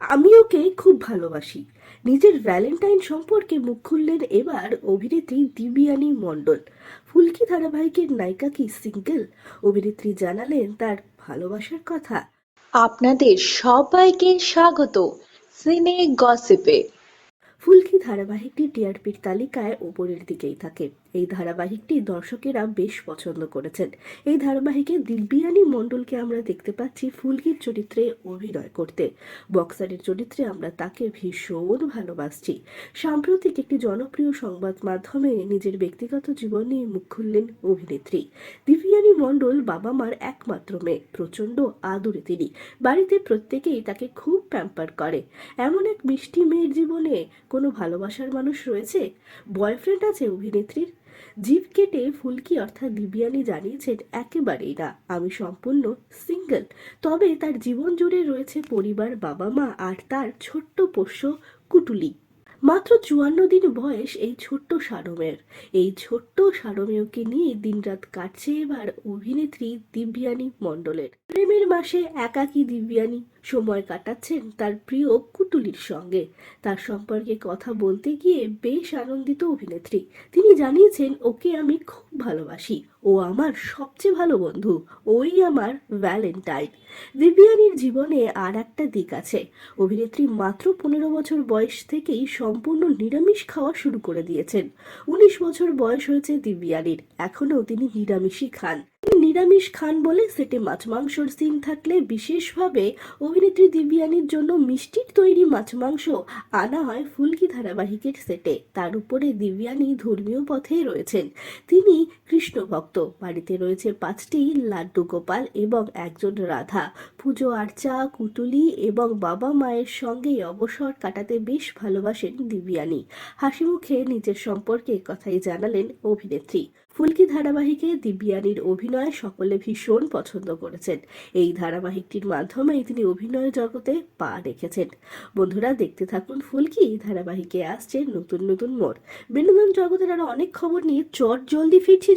আমি ওকে খুব ভালোবাসি। নিজের ভ্যালেন্টাইন সম্পর্কে মুখ খুললেন এবার অভিনেত্রী দিবিয়ানি মণ্ডল। ফুলকি ধারাবাহিকের নায়িকা কি সিঙ্গেল? অভিনেত্রী জানালেন তার ভালোবাসার কথা। আপনাদের সবাইকে স্বাগত। সিনে গসিপে। ফুলকি ধারাবাহিকটি টিআরপির তালিকায় ওপরের দিকেই থাকে। এই ধারাবাহিকটি দর্শকেরা বেশ পছন্দ করেছেন। এই ধারাবাহিকে দিলবিয়ানি মণ্ডলকে আমরা দেখতে পাচ্ছি ফুলকির চরিত্রে অভিনয় করতে। বক্সারের চরিত্রে আমরা তাকে ভীষণ ভালোবাসছি। সাম্প্রতিক একটি জনপ্রিয় সংবাদ মাধ্যমে নিজের ব্যক্তিগত জীবন নিয়ে মুখ খুললেন অভিনেত্রী। দিবিয়ানি মণ্ডল বাবা মার একমাত্র মেয়ে, প্রচণ্ড আদুরে তিনি। বাড়িতে প্রত্যেকেই তাকে খুব প্যাম্পার করে। এমন এক মিষ্টি মেয়ের জীবনে কোনো ভালোবাসার মানুষ রয়েছে? বয়ফ্রেন্ড আছে অভিনেত্রীর? জিভ কেটে ফুলকি অর্থাৎ দিবিয়ানি জানিয়েছেন, একেবারেই না। আমি সম্পূর্ণ সিঙ্গেল। তবে তার জীবন জুড়ে রয়েছে পরিবার বাবা মা আর তার ছোট্ট পোষ্য কুটুলি। মাত্র চুয়ান্ন দিন বয়স এই ছোট্ট সারমের। এই ছোট্ট সারমেয়কে নিয়ে দিনরাত কাটছে এবার অভিনেত্রী দিব্যানী মণ্ডলের। প্রেমের মাসে একাকী দিব্যানী সময় কাটাচ্ছেন তার প্রিয় কুটুলির সঙ্গে। তার সম্পর্কে কথা বলতে গিয়ে বেশ আনন্দিত অভিনেত্রী। তিনি জানিয়েছেন, ওকে আমি খুব ভালোবাসি। ও আমার সবচেয়ে ভালো বন্ধু। ওই আমার ভ্যালেন্টাইন। দিব্যানীর জীবনে আর একটা দিক আছে। অভিনেত্রী মাত্র পনেরো বছর বয়স থেকেই সম্পূর্ণ নিরামিষ খাওয়া শুরু করে দিয়েছেন। উনিশ বছর বয়স হয়েছে দিব্যানীর। এখনও তিনি নিরামিষই খান। নিরামিষ খান বলে সেটে মাছ মাংসর সিন থাকলে বিশেষভাবে অভিনেত্রী দিবিয়ানির জন্য মিষ্টির তৈরি মাছ মাংস আনা হয় ফুলকি ধারাবাহিকের সেটে। তার উপরে দিব্যানী ধর্মীয় পথে রয়েছেন। তিনি কৃষ্ণ ভক্ত। বাড়িতে রয়েছে পাঁচটি লাড্ডু গোপাল এবং একজন রাধা। পুজো আর্চা কুটুলি এবং বাবা মায়ের সঙ্গে অবসর কাটাতে বেশ ভালোবাসেন দিব্যানী। হাসি মুখে নিজের সম্পর্কে কথাই জানালেন অভিনেত্রী। ফুলকি ধারাবাহিকে দিব্যানীর অভিনয় সকলে ভীষণ পছন্দ করেছেন। এই ধারাবাহিকটির মাধ্যমেই তিনি অভিনয় জগতে পা রেখেছেন। বন্ধুরা, দেখতে থাকুন ফুলকি ধারাবাহিকে। আসছে নতুন নতুন মোড়। বিনোদন জগতের আরও অনেক খবর নিয়ে চট জলদি ফিরছি